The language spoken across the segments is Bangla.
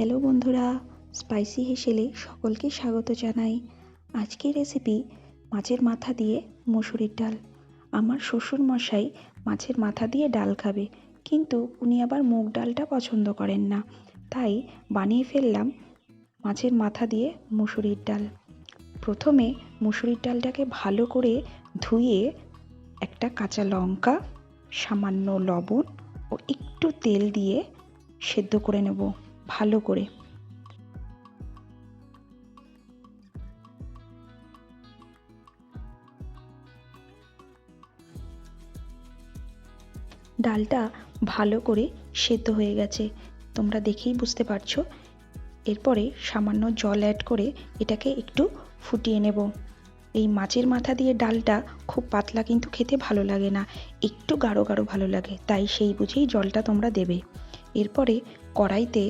হ্যালো বন্ধুরা, স্পাইসি হেসেলে সকলকে স্বাগত জানাই। আজকের রেসিপি মাছের মাথা দিয়ে মুসুরির ডাল। আমার শ্বশুর মশাই মাছের মাথা দিয়ে ডাল খাবে, কিন্তু উনি আবার মুগ ডালটা পছন্দ করেন না। তাই বানিয়ে ফেললাম মাছের মাথা দিয়ে মুসুরির ডাল। প্রথমে মুসুরির ডালটাকে ভালো করে ধুয়ে একটা কাঁচা লঙ্কা, সামান্য লবণ ও একটু তেল দিয়ে সেদ্ধ করে নেব। ভালো করে। ডালটা ভালো করে সেদ্ধ হয়ে গেছে। তোমরা দেখেই বুঝতে পারছ। এরপরে সামান্য জল অ্যাড করে এটাকে একটু ফুটিয়ে নেব। এই মাছের মাথা দিয়ে ডালটা খুব পাতলা কিন্তু খেতে ভালো লাগে না। একটু গাঢ় গাঢ় ভালো লাগে, তাই সেই বুঝেই জলটা তোমরা দেবে। এরপরে কড়াইতে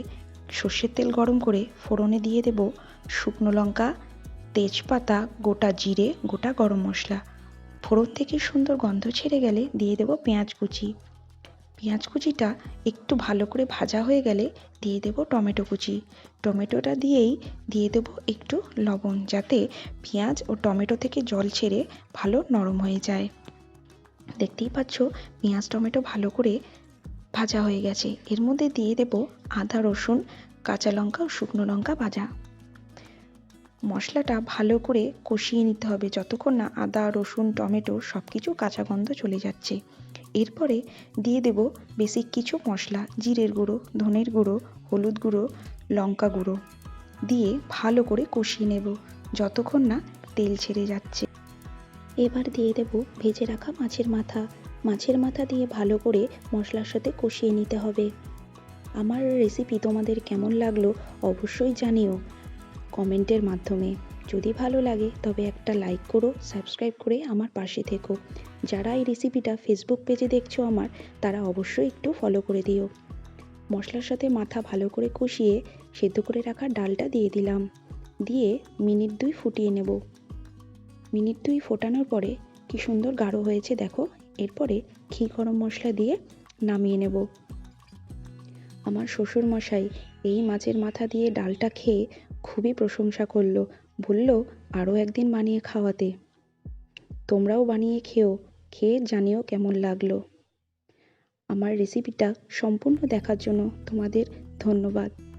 সর্ষের তেল গরম করে ফোড়নে দিয়ে দেব শুকনো লঙ্কা, তেজপাতা, গোটা জিরে, গোটা গরম মশলা। ফোড়ন থেকে সুন্দর গন্ধ ছেড়ে গেলে দিয়ে দেব পেঁয়াজ কুচি। পেঁয়াজ কুচিটা একটু ভালো করে ভাজা হয়ে গেলে দিয়ে দেব টমেটো কুচি। টমেটোটা দিয়েই দিয়ে দেব একটু লবণ যাতে পেঁয়াজ ও টমেটো থেকে জল ছেড়ে ভালো নরম হয়ে যায়। দেখতেই পাচ্ছ, পেঁয়াজ, টমেটো ভালো করে ভাজা হয়ে গেছে। এর মধ্যে দিয়ে দেব আদা, রসুন, কাঁচা লঙ্কা ও শুকনো লঙ্কা ভাজা। মশলাটা ভালো করে কষিয়ে নিতে হবে যতক্ষণ না আদা, রসুন, টমেটো সব কিছু কাঁচা গন্ধ চলে যাচ্ছে। এরপরে দিয়ে দেব বেসিক কিছু মশলা, জিরের গুঁড়ো, ধনের গুঁড়ো, হলুদ গুঁড়ো, লঙ্কা গুঁড়ো। দিয়ে ভালো করে কষিয়ে নেব যতক্ষণ না তেল ছেড়ে যাচ্ছে। এবার দিয়ে দেব ভেজে রাখা মাছের মাথা। মাছের মাথা দিয়ে ভালো করে মশলার সাথে কষিয়ে নিতে হবে। আমার রেসিপি তোমাদের কেমন লাগল অবশ্যই জানিও। কমেন্টের মাধ্যমে। যদি ভালো লাগে, তবে একটা লাইক করো সাবস্ক্রাইব করে আমার পাশে থেকো। যারা এই রেসিপিটা ফেসবুক পেজে দেখছ আমার, তারা অবশ্যই একটু ফলো করে দিও। মশলার সাথে মাথা ভালো করে কষিয়ে সেদ্ধ করে রাখা ডালটা দিয়ে দিলাম। দিয়ে মিনিট দুই ফুটিয়ে নেব। মিনিট দুই ফোটানোর পরে কি সুন্দর গাঢ় হয়েছে দেখো। এরপরে ঘি গরম মশলা দিয়ে নামিয়ে নেব। আমার শ্বশুর মশাই এই মাছের মাথা দিয়ে ডালটা খেয়ে খুবই প্রশংসা করল, বলল, আরও একদিন বানিয়ে খাওয়াতে। তোমরাও বানিয়ে খেও, খেয়ে জানিও কেমন লাগল। আমার রেসিপিটা সম্পূর্ণ দেখার জন্য তোমাদের ধন্যবাদ।